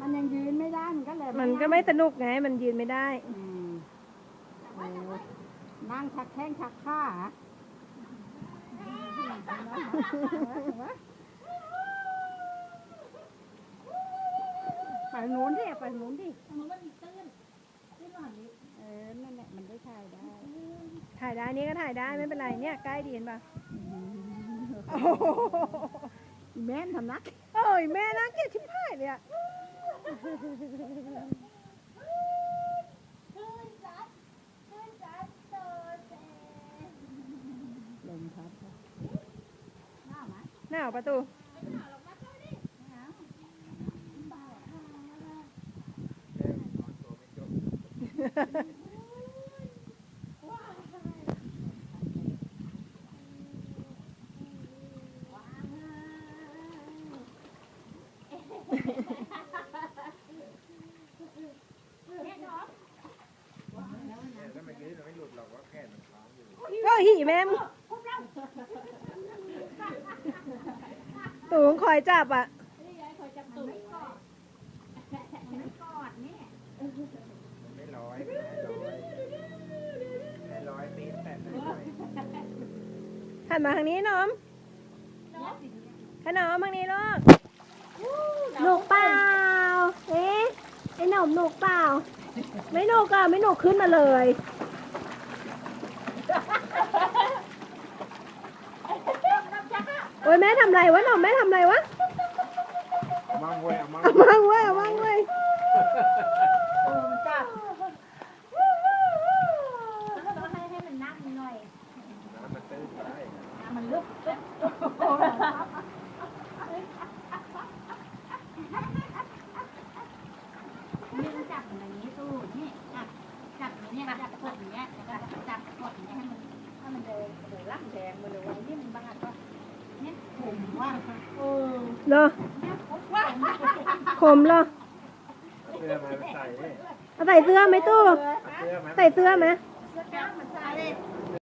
มันยังยืนไม่ได้มันก็เลยมันก็ไม่สนุกไง มันยืนไม่ได้ อืมเออนั่งชักแข้งชักขาไปนู้นดิไปนู้นดิเออนั่นแหละมันได้ถ่ายได้ ถ่ายได้นี่ก็ถ่ายได้ไม่เป็นไรเนี่ยใกล้ดีเห็นปะ แม่นทำนักโอ้ยแม่น่าเกลียดชิบหายเลยอะลมพัดหนาวประตู ถ้าเมื่อกี้เราไม่หลุดหรอกว่าแขนมันค้างอยู่ก็หีแม่มตูงคอยจับอะมันไม่ร้อยไม่ร้อยไม่ร้อยปีแต่ไม่ร้อยหันมาทางนี้น้องขนมทางนี้ลูก หนุกเปล่า เอ๊ะ ไอ้หนมหนุกเปล่า ไม่หนุกอะไม่หนุกขึ้นมาเลยโอ้ยแม่ทำไรวะหนมแม่ทำไรวะเอามั่งเว้ยเอามั่งเอามั่งเว้ยเอามั่งเว้ยจับต้องให้ให้มันนั่งหน่อยน้ำมันตื้นได้ มันลุกนี่ก็จับอย่างนี้ตู้นี่จับจับอย่างนี้จับกดอย่างเงี้ยแล้วก็จับกดอย่างเงี้ยให้มันให้มันเดิน เดี๋ยว ล่างแดงมาเลยว่านี่มันบาก็เนี่ยผมว่าเออเหรอเนี่ยผมว่าขมเหรอเสื้อมาใส่เอาใส่เสื้อไหมตู้ เสื้อมใส่เสื้อไหม เสื้อกล้ามมันใส่